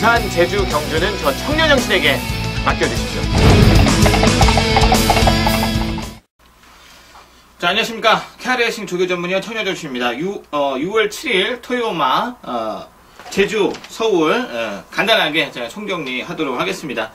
부산, 제주, 경주는 저 청년 정신에게 맡겨주십시오. 자, 안녕하십니까. 캐리어싱 조교 전문의원 청년 정신입니다. 6, 어, 6월 7일 토요마, 어, 제주, 서울, 어, 간단하게 제가 총정리 하도록 하겠습니다.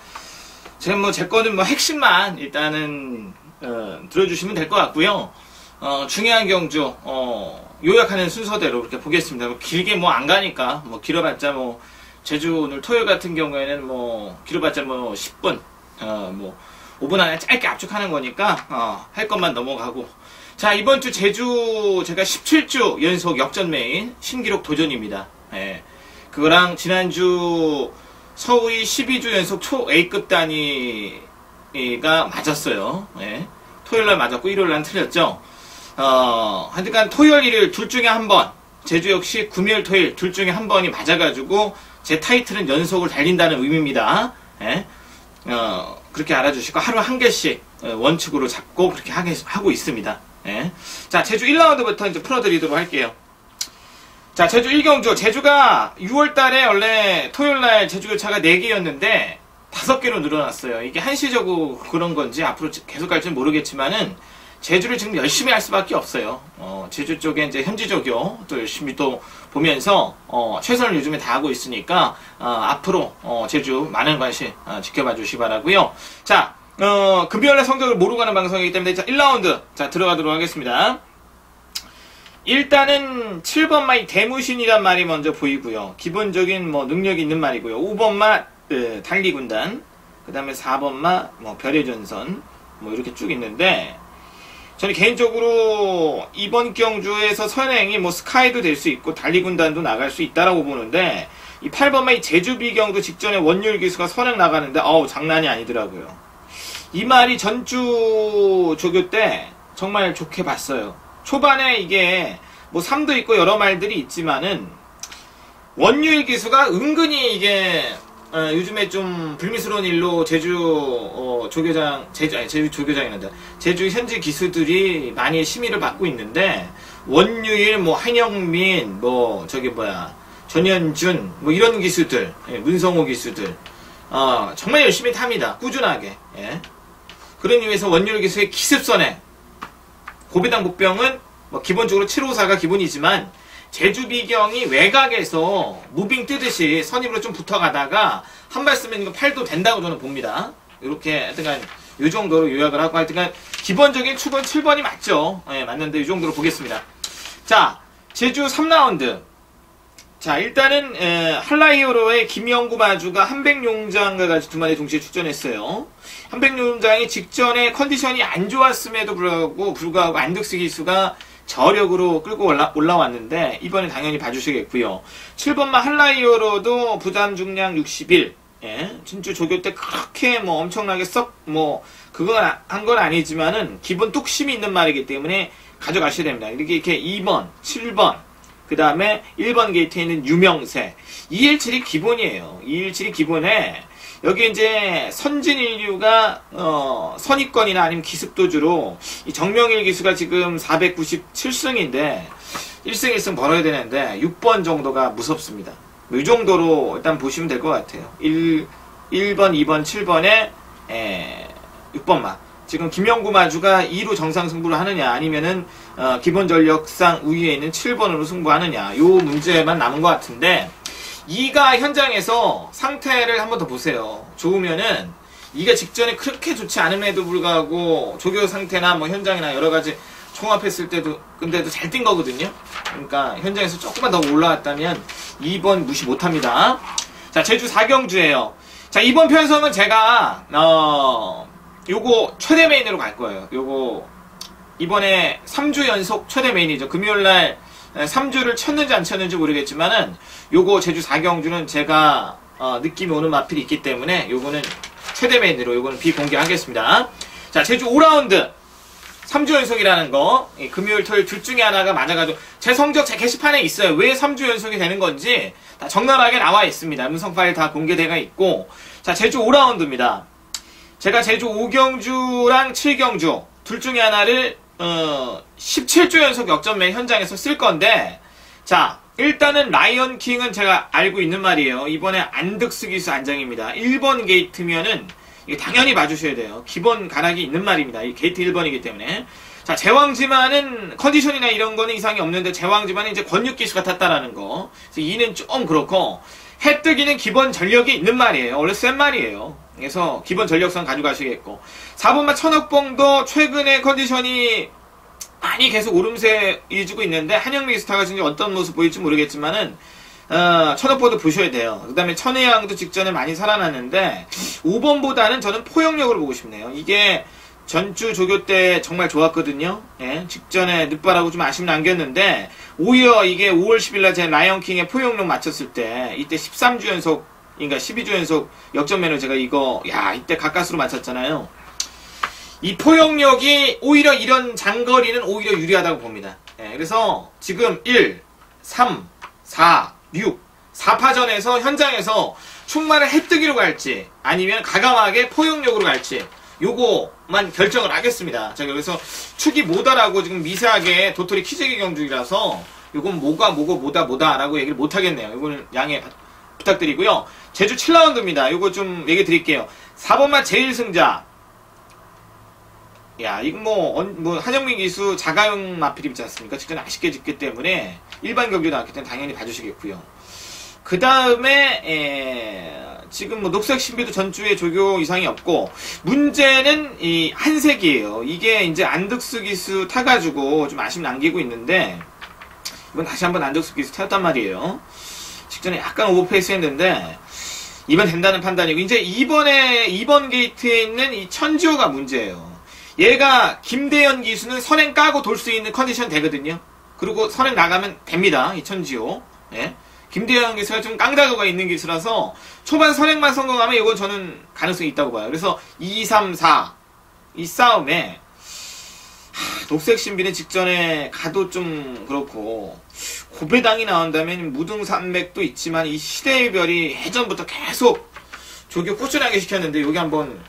제가 뭐, 제 거는 뭐 핵심만 일단은, 어, 들어주시면 될 것 같고요. 어, 중요한 경주, 어, 요약하는 순서대로 이렇게 보겠습니다. 뭐 길게 뭐 안 가니까, 뭐 길어봤자 뭐, 제주 오늘 토요일 같은 경우에는 뭐, 길어봤자 뭐 10분, 어, 뭐, 5분 안에 짧게 압축하는 거니까, 어, 할 것만 넘어가고. 자, 이번 주 제주 제가 17주 연속 역전 메인 신기록 도전입니다. 예. 그거랑 지난주 서울이 12주 연속 초 A급 단위가 맞았어요. 예. 토요일 날 맞았고 일요일 날 틀렸죠. 어, 하여간 토요일 일요일 둘 중에 한 번, 제주 역시 금요일 토요일 둘 중에 한 번이 맞아가지고 제 타이틀은 연속을 달린다는 의미입니다. 예. 어, 그렇게 알아주시고 하루 한 개씩 어, 원칙으로 잡고 그렇게 하고 있습니다. 예. 자, 제주 1라운드부터 이제 풀어드리도록 할게요. 자, 제주 1경주. 제주가 6월 달에 원래 토요일 날 제주 교차가 4개였는데 5개로 늘어났어요. 이게 한시적으로 그런 건지 앞으로 계속 갈지는 모르겠지만은 제주를 지금 열심히 할 수밖에 없어요. 어, 제주 쪽에 이제 현지적요 또 열심히 또 보면서 어, 최선을 요즘에 다하고 있으니까 어, 앞으로 어, 제주 많은 관심 어, 지켜봐 주시 기 바라고요. 자, 어, 금요일날 성적을 모르고 가는 방송이기 때문에 자, 1라운드 자 들어가도록 하겠습니다. 일단은 7번 마이 대무신이란 말이 먼저 보이고요. 기본적인 뭐 능력이 있는 말이고요. 5번마 그, 달리군단, 그 다음에 4번 마 뭐 별의 전선 뭐 이렇게 쭉 있는데 저는 개인적으로 이번 경주에서 선행이 뭐 스카이도 될 수 있고 달리군단도 나갈 수 있다라고 보는데 이 8번마 이 제주 비경도 직전에 원율 기수가 선행 나가는데 어우 장난이 아니더라고요. 이 말이 전주 조교 때 정말 좋게 봤어요. 초반에 이게 뭐 3도 있고 여러 말들이 있지만은 원유일 기수가 은근히 이게 어, 요즘에 좀 불미스러운 일로 제주 어, 조교장 제주 아니 제주 조교장이란다 제주 현지 기수들이 많이 심의를 받고 있는데 원유일 뭐 한영민 뭐 저기 뭐야 전현준 뭐 이런 기수들 예, 문성호 기수들 어, 정말 열심히 탑니다 꾸준하게 예. 그런 의미에서 원유일 기수의 기습선에 고비당 복병은 뭐 기본적으로 754가 기본이지만 제주 비경이 외곽에서 무빙 뜨듯이 선입으로 좀 붙어가다가 한 발 쓰면 이거 팔도 된다고 저는 봅니다. 이렇게 하여튼간 이 정도로 요약을 하고 하여튼간 기본적인 축은 7번이 맞죠. 예, 맞는데 이 정도로 보겠습니다. 자, 제주 3라운드. 자, 일단은 에, 한라이어로의 김영구 마주가 한백용장과 같이 두 마리 동시에 출전했어요. 한백용장이 직전에 컨디션이 안 좋았음에도 불구하고, 불구하고 안득스 기수가 저력으로 끌고 올라, 올라왔는데 이번에 당연히 봐주시겠고요. 7번마 한라이어로도 부담 중량 61. 예, 진주 조교 때 그렇게 뭐 엄청나게 썩 뭐 그건 한건 아니지만은 기본 뚝심이 있는 말이기 때문에 가져가셔야 됩니다. 이렇게 이렇게 2번, 7번, 그 다음에 1번 게이트에 있는 유명세. 217이 기본이에요. 217이 기본에, 여기 이제 선진 인류가, 어, 선입권이나 아니면 기습도주로, 이 정명일 기수가 지금 497승인데, 1승 1승 벌어야 되는데, 6번 정도가 무섭습니다. 이 정도로 일단 보시면 될 것 같아요. 1, 1번, 2번, 7번에, 에, 6번만. 지금 김영구 마주가 2로 정상 승부를 하느냐 아니면은 어, 기본 전력상 우위에 있는 7번으로 승부하느냐 요 문제만 남은 것 같은데 2가 현장에서 상태를 한번 더 보세요. 좋으면은 2가 직전에 그렇게 좋지 않음에도 불구하고 조교 상태나 뭐 현장이나 여러 가지 총합했을 때도 근데도 잘 뛴 거거든요. 그러니까 현장에서 조금만 더 올라왔다면 2번 무시 못합니다. 자 제주 4경주예요. 자 이번 편성은 제가 어 요거 최대 메인으로 갈 거예요. 요거 이번에 3주 연속 최대 메인이죠. 금요일날 3주를 쳤는지 안 쳤는지 모르겠지만은 요거 제주 4경주는 제가 어, 느낌이 오는 마필이 있기 때문에 요거는 최대 메인으로 요거는 비공개하겠습니다. 자 제주 5라운드 3주 연속이라는 거 금요일 토요일 둘 중에 하나가 맞아가지고 제 성적 제 게시판에 있어요. 왜 3주 연속이 되는 건지 다 적나라하게 나와 있습니다. 음성 파일 다 공개되어 있고 자 제주 5라운드입니다. 제가 제주 5경주랑 7경주 둘 중에 하나를 어, 17주 연속 역전매 현장에서 쓸 건데 자 일단은 라이언 킹은 제가 알고 있는 말이에요. 이번에 안득스 기수 안장입니다. 1번 게이트면은 당연히 봐주셔야 돼요. 기본 가락이 있는 말입니다. 이 게이트 1번이기 때문에. 자, 제왕지만은 컨디션이나 이런 거는 이상이 없는데 제왕지만은 이제 권육 기수가 탔다라는 거. 그래서 2는 좀 그렇고 해뜨기는 기본 전력이 있는 말이에요. 원래 센 말이에요. 그래서 기본 전력선 가져가시겠고 4번마 천억봉도 최근에 컨디션이 많이 계속 오름세 이주고 있는데 한영미 스타가 지금 어떤 모습 보일지 모르겠지만은 어, 천억보도 보셔야 돼요. 그 다음에 천혜양도 직전에 많이 살아났는데 5번보다는 저는 포용력으로 보고 싶네요. 이게 전주 조교 때 정말 좋았거든요. 예, 직전에 늦바라고 좀 아쉬움 남겼는데 오히려 이게 5월 10일 날 제 라이언킹의 포용력 맞췄을 때 이때 13주 연속 그러니까 12주 연속 역전면을 제가 이거 야 이때 가까스로 맞췄잖아요. 이 포용력이 오히려 이런 장거리는 오히려 유리하다고 봅니다. 예, 그래서 지금 1, 3, 4, 6, 4파전에서 현장에서 충만을 획득기로 갈지 아니면 가감하게 포용력으로 갈지 요거만 결정을 하겠습니다. 자, 그래서 축이 뭐다라고 지금 미세하게 도토리 키재기 경중이라서 요건 뭐가 뭐고 뭐다 뭐다라고 얘기를 못 하겠네요. 요거는 양해 부탁드리고요. 제주 7라운드입니다. 요거 좀 얘기 드릴게요. 4번만 제일 승자. 야, 이거 뭐, 뭐, 한영민 기수 자가용 마필 있지 않습니까? 직전 아쉽게 짓기 때문에 일반 경기도 나왔기 때문에 당연히 봐주시겠고요. 그 다음에, 지금 뭐 녹색 신비도 전주에 조교 이상이 없고, 문제는 이 한색이에요. 이게 이제 안득수 기수 타가지고 좀 아쉬움 남기고 있는데, 이번 다시 한번 안득수 기수 타였단 말이에요. 직전에 약간 오버페이스 했는데, 이번 된다는 판단이고, 이제 이번에, 이번 게이트에 있는 이 천지호가 문제예요. 얘가 김대현 기수는 선행 까고 돌 수 있는 컨디션 되거든요. 그리고 선행 나가면 됩니다. 이 천지호. 예. 김대현 기수가 좀 깡다구가 있는 기수라서 초반 선행만 성공하면 이건 저는 가능성이 있다고 봐요. 그래서 2, 3, 4. 이 싸움에 하, 녹색 신비는 직전에 가도 좀 그렇고 고배당이 나온다면 무등산맥도 있지만 이 시대의 별이 예전부터 계속 조교 꾸준하게 시켰는데 여기 한번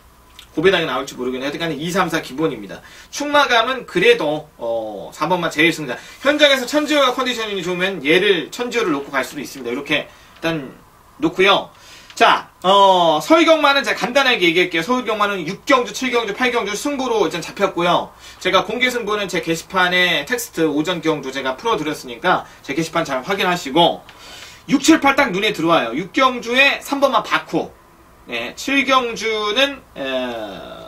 고배당이 나올지 모르겠네요. 하여튼 2, 3, 4 기본입니다. 충마감은 그래도 어, 4번만 제일 승자. 현장에서 천지호가 컨디션이 좋으면 얘를 천지호를 놓고 갈 수도 있습니다. 이렇게 일단 놓고요. 자, 어, 서울경마는 제가 간단하게 얘기할게요. 서울경마는 6경주, 7경주, 8경주 승부로 일단 잡혔고요. 제가 공개 승부는 제 게시판에 텍스트 오전 경주 제가 풀어드렸으니까 제 게시판 잘 확인하시고 6, 7, 8 딱 눈에 들어와요. 6경주에 3번만 바쿠. 네, 7경주는 에,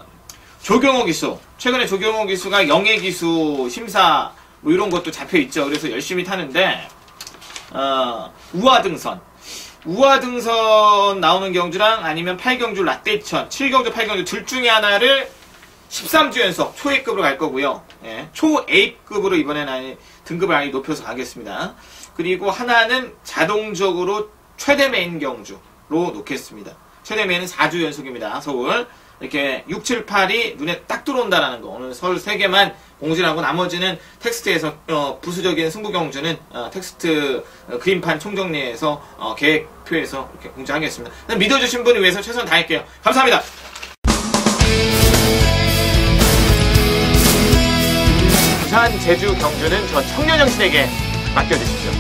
조경호 기수. 최근에 조경호 기수가 영예 기수 심사 뭐 이런 것도 잡혀 있죠. 그래서 열심히 타는데 어, 우화등선. 우화등선 나오는 경주랑 아니면 8경주 라떼천, 7경주, 8경주 둘 중에 하나를 13주 연속 초A급으로 갈 거고요. 예, 초A급으로 이번에는 등급을 아예 높여서 가겠습니다. 그리고 하나는 자동적으로 최대 메인 경주로 놓겠습니다. 최대매는 4주 연속입니다. 서울. 이렇게 6, 7, 8이 눈에 딱 들어온다라는 거. 오늘 서울 3개만 공지하고 나머지는 텍스트에서 어, 부수적인 승부 경주는 어, 텍스트 어, 그림판 총정리에서 어, 계획표에서 이렇게 공지하겠습니다. 믿어주신 분을 위해서 최선 다할게요. 감사합니다. 부산, 제주, 경주는 저 청년영신에게 맡겨주십시오.